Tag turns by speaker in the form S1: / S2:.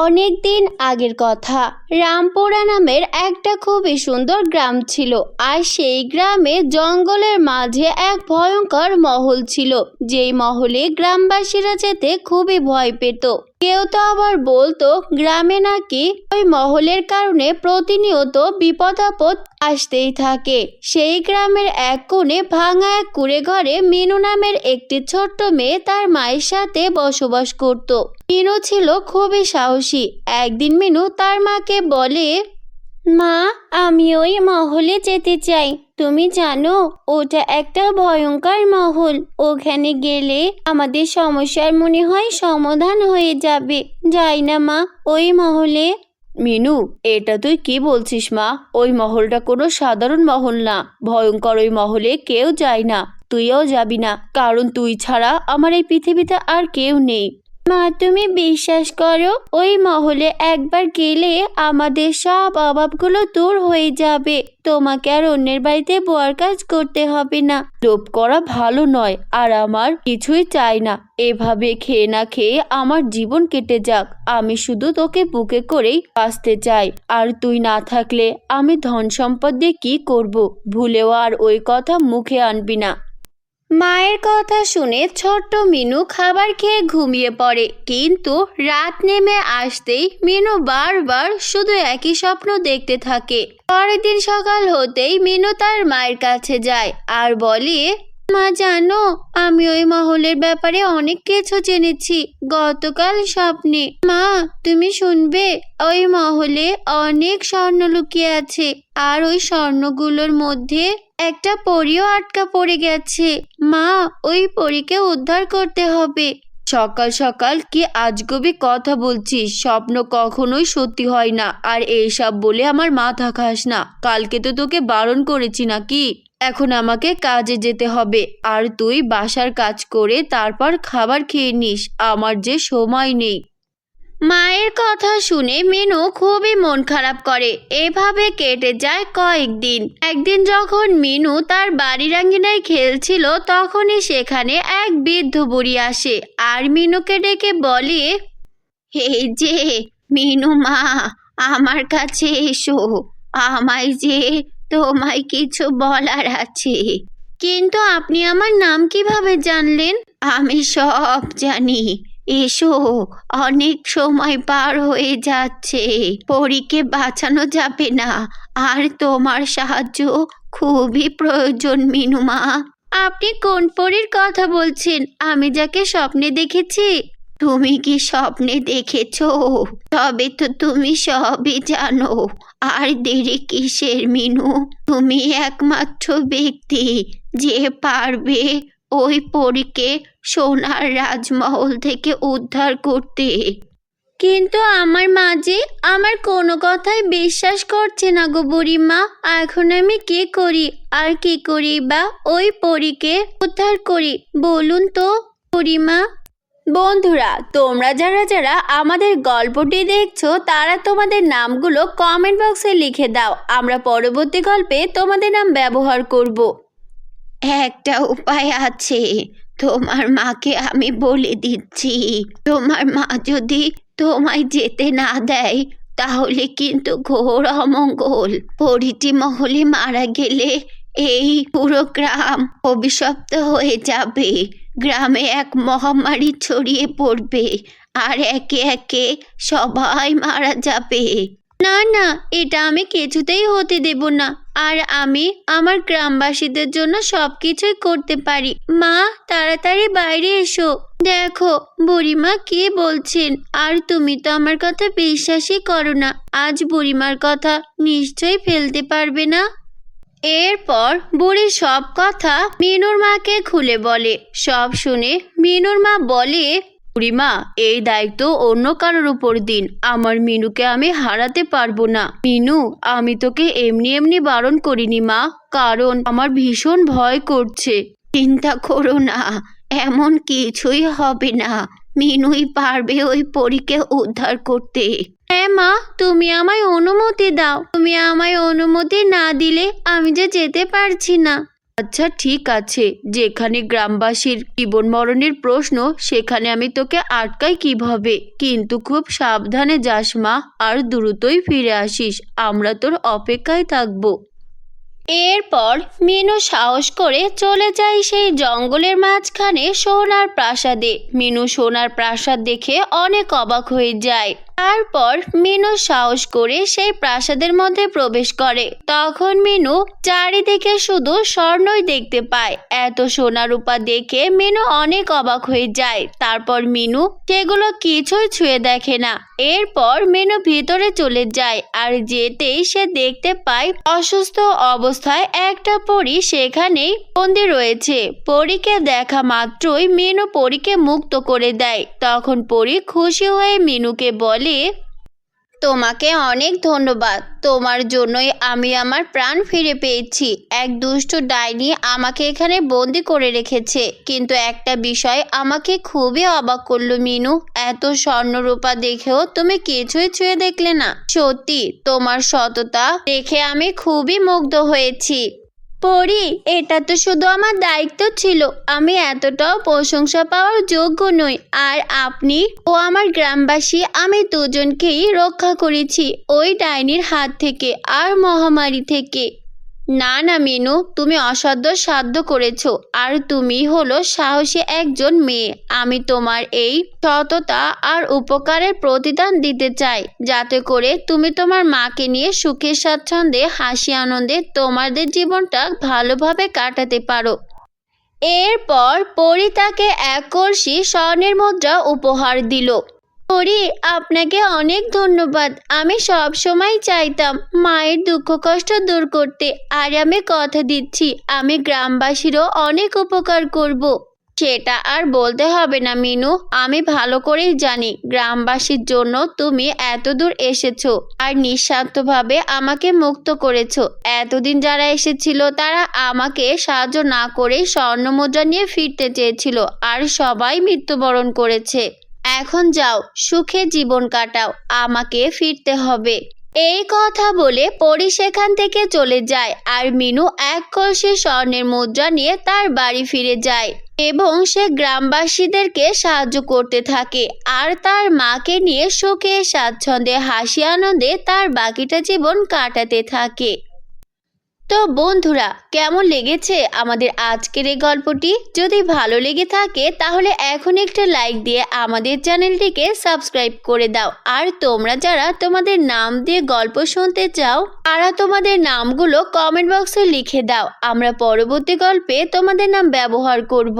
S1: অনেক দিন আগের কথা। রামপুরা নামের একটা খুবই সুন্দর গ্রাম ছিল আর সেই গ্রামে জঙ্গলের মাঝে এক ভয়ঙ্কর মহল ছিল। যেই মহলে গ্রামবাসীরা যেতে খুবই ভয় পেত। কেউ তো আবার বলতো, গ্রামে নাকি ওই মহলের কারণে প্রতিনিয়ত বিপদ আপদ আসতেই থাকে। সেই গ্রামের এক কোণে ভাঙা এক কুড়ে ঘরে মিনু নামের একটি ছোট্ট মেয়ে তার মায়ের সাথে বসবাস করত। মিনু ছিল খুবই সাহসী। একদিন মিনু তার মাকে বলে, মা, আমি ওই মহলে যেতে চাই। তুমি জানো, ওটা একটা ভয়ঙ্কর মহল। ওখানে গেলে আমাদের সমস্যার মনে হয় সমাধান হয়ে যাবে। যাই না, মা, ওই মহলে।
S2: মিনু, এটা তুই কি বলছিস, মা? ওই মহলটা কোনো সাধারণ মহল না। ভয়ঙ্কর ওই মহলে কেউ যায় না। তুইও যাবি না। কারণ তুই ছাড়া আমার এই পৃথিবীতে আর কেউ নেই।
S1: মা, তুমি বিশ্বাস করো, ওই মহলে একবার গেলে আমাদের সব অভাবগুলো দূর হয়ে যাবে। তোমাকে আর অন্যের বাড়িতে বোয়ার কাজ করতে হবে না।
S2: লোভ করা ভালো নয়, আর আমার কিছুই চাই না। এভাবে খেয়ে না খেয়ে আমার জীবন কেটে যাক। আমি শুধু তোকে বুকে করেই বাঁচতে চাই। আর তুই না থাকলে আমি ধন সম্পদ দিয়ে কি করব? ভুলেও আর ওই কথা মুখে আনবি না।
S1: মায়ের কথা শুনে ছোট্ট মিনু খাবার খেয়ে ঘুমিয়ে পড়ে। কিন্তু রাত নেমে আসতেই মিনু বারবার শুধু একই স্বপ্ন দেখতে থাকে। পরের দিন সকাল হতেই মিনু তার মায়ের কাছে যায় আর বলে মা, জানো, আমি ওই মহলের ব্যাপারে অনেক কিছু জেনেছি, গতকাল স্বপ্নে। মা, তুমি শুনবে, ওই মহলে অনেক স্বর্ণ লুকিয়ে আছে, আর ওই স্বর্ণগুলোর মধ্যে একটা পরিও আটকা পড়ে গেছে। মা, ওই পরীকে উদ্ধার করতে হবে।
S2: সকাল সকাল কি আজগবি কথা বলছিস? স্বপ্ন কখনোই সত্যি হয় না। আর এইসব বলে আমার মাথা খাস না। কালকে তো তোকে বারণ করেছি নাকি? এখন আমাকে কাজে যেতে হবে। আর তুই বাসার কাজ করে তারপর খাবার খেয়ে নিস। আমার যে সময় নেই।
S1: মায়ের কথা শুনে মিনু খুবই মন খারাপ করে। এভাবে কেটে যায় কয়েকদিন। একদিন যখন মিনু তার বাড়ির আঙ্গিনায় খেলছিল, তখনই সেখানে এক বৃদ্ধ বুড়ি আসে। আর মিনুকে ডেকে বলে এই যে, মিনু মা, আমার কাছে এসো। আমায় যে তোমায় কিছু বলার আছে। কিন্তু আপনি আমার নাম কীভাবে জানলেন? আমি সব জানি। এসো, অনেক সময় পার হয়ে যাচ্ছে। পরীকে বাঁচানো যাবে না। আর তোমার সাহায্য খুবই প্রয়োজন, মিনুমা। আপনি কোন পরীর কথা বলছেন? আমি যাকে স্বপ্নে দেখেছি। তুমি কি স্বপ্নে দেখেছ? তবে তো তুমি সবই জানো। আর দেরি কিসের মিনু? তুমি একমাত্র ব্যক্তি যে পারবে ওই পরীকে সোনার রাজমহল থেকে উদ্ধার করতে। কিন্তু আমার মাঝে আমার কোনো কথাই বিশ্বাস করছে না গো বুড়িমা। এখন আমি কি করি? আর কি করি বা ওই পরীকে উদ্ধার করি? বলুন তো বুড়িমা। বন্ধুরা, তোমরা যারা যারা আমাদের গল্পটি দেখছ, তারা তোমাদের নামগুলো কমেন্ট বক্সে লিখে দাও। আমরা পরবর্তী গল্পে তোমাদের নাম ব্যবহার করব। একটা উপায় আছে। তোমার মাকে আমি বলে দিচ্ছি। তোমার মা যদি তোমায় যেতে না দেয়, তাহলে কিন্তু ঘোর অমঙ্গল। পরিটি মহলে মারা গেলে এই পুরো গ্রাম অভিশপ্ত হয়ে যাবে। গ্রামে এক মহামারী ছড়িয়ে পড়বে আর একে একে সবাই মারা যাবে। না না, এটা আমি কিছুতেই হতে দেব না। আর আমি আমার গ্রামবাসীদের জন্য সব কিছুই করতে পারি। মা, তাড়াতাড়ি বাইরে এসো। দেখো, বুড়িমা কি বলছেন? আর তুমি তো আমার কথা বিশ্বাসই করো না। আজ বুড়িমার কথা নিশ্চয়ই ফেলতে পারবে না। এরপর বুড়ি সব কথা মিনুর মাকে খুলে বলে। সব শুনে মিনুর মা বলে
S2: বুড়িমা এই দায়িত্ব অন্য কারোর উপর দিন। আমার মিনুকে আমি হারাতে পারব না। মিনু, আমি তোকে এমনি এমনি বারণ করিনি মা, কারণ আমার ভীষণ ভয় করছে।
S1: চিন্তা করো না, এমন কিছুই হবে না। মিনুই পারবে ওই পরীকে উদ্ধার করতে। হ্যাঁ মা, তুমি আমায় অনুমতি দাও। তুমি আমায় অনুমতি না দিলে আমি যে যেতে পারছি না।
S2: আচ্ছা ঠিক আছে। যেখানে গ্রামবাসীর জীবন মরণের প্রশ্ন, সেখানে আমি তোকে আটকাই কীভাবে? কিন্তু খুব সাবধানে যাস মা, আর দ্রুতই ফিরে আসিস। আমরা তোর অপেক্ষায় থাকব।
S1: এরপর মিনু সাহস করে চলে যায় সেই জঙ্গলের মাঝখানে সোনার প্রাসাদে। মিনু সোনার প্রাসাদ দেখে অনেক অবাক হয়ে যায়। তারপর মিনু সাহস করে সেই প্রাসাদের মধ্যে প্রবেশ করে। তখন মিনু চারিদিকে শুধু স্বর্ণই দেখতে পায়। এত সোনা রূপা দেখে মিনু অনেক অবাক হয়ে যায়। তারপর মিনু সেগুলো কিছুই ছুঁয়ে দেখে না। এরপর মিনু ভিতরে চলে যায় আর যেতেই সে দেখতে পায় অসুস্থ অবস্থায় একটা পরী সেখানেই বন্দি রয়েছে। পরীকে দেখা মাত্রই মিনু পরীকে মুক্ত করে দেয়। তখন পরী খুশি হয়ে মিনুকে বলে তোমাকে অনেক ধন্যবাদ। তোমার জন্যই আমি আমার প্রাণ ফিরে পেয়েছি। এক দুষ্ট ডাইনি আমাকে এখানে বন্দি করে রেখেছে। কিন্তু একটা বিষয় আমাকে খুবই অবাক করল মিনু। এত স্বর্ণরূপা দেখেও তুমি কিছুই ছুঁয়ে দেখলে না। সত্যি, তোমার সততা দেখে আমি খুবই মুগ্ধ হয়েছি। পরি এটা তো শুধু আমার দায়িত্ব ছিল। আমি এতটাও প্রশংসা পাওয়ার যোগ্য নই। আর আপনি ও আমার গ্রামবাসী, আমি দুজনকেই রক্ষা করেছি, ওই ডাইনির হাত থেকে আর মহামারী থেকে। না না মিনু, তুমি অসাধ্য সাধ্য করেছ। আর তুমি হলো সাহসী একজন মেয়ে। আমি তোমার এই সততা আর উপকারের প্রতিদান দিতে চাই। যাতে করে তুমি তোমার মাকে নিয়ে সুখে, স্বাচ্ছন্দ্যে, হাসি আনন্দে তোমাদের জীবনটা ভালোভাবে কাটাতে পারো। এরপর পরি তাকে এক কলসি স্বর্ণের মুদ্রা উপহার দিল। পরি, আপনাকে অনেক ধন্যবাদ। আমি সব সময় চাইতাম মায়ের দুঃখ কষ্ট দূর করতে। আর আমি কথা দিচ্ছি, আমি গ্রামবাসীরও অনেক উপকার করব। সেটা আর বলতে হবে না, মিনু। আমি ভালো করেই জানি গ্রামবাসীর জন্য তুমি এত দূর এসেছ আর নিঃস্বার্থভাবে আমাকে মুক্ত করেছ। এতদিন যারা এসেছিল, তারা আমাকে সাহায্য না করে স্বর্ণ মুদ্রা নিয়ে ফিরতে চেয়েছিল আর সবাই মৃত্যুবরণ করেছে। এখন যাও, সুখে জীবন কাটাও, আমাকে ফিরতে হবে। এই কথা বলে পরি সেখান থেকে চলে যায় আর মিনু এক কলসি স্বর্ণের মুদ্রা নিয়ে তার বাড়ি ফিরে যায় এবং সে গ্রামবাসীদেরকে সাহায্য করতে থাকে আর তার মাকে নিয়ে সুখে স্বাচ্ছন্দ্যে, হাসি আনন্দে তার বাকিটা জীবন কাটাতে থাকে। তো বন্ধুরা, কেমন লেগেছে আমাদের আজকের এই গল্পটি? যদি ভালো লেগে থাকে, তাহলে এখন একটা লাইক দিয়ে আমাদের চ্যানেলটিকে সাবস্ক্রাইব করে দাও। আর তোমরা যারা তোমাদের নাম দিয়ে গল্প শুনতে চাও, তারা তোমাদের নামগুলো কমেন্ট বক্সে লিখে দাও। আমরা পরবর্তী গল্পে তোমাদের নাম ব্যবহার করব।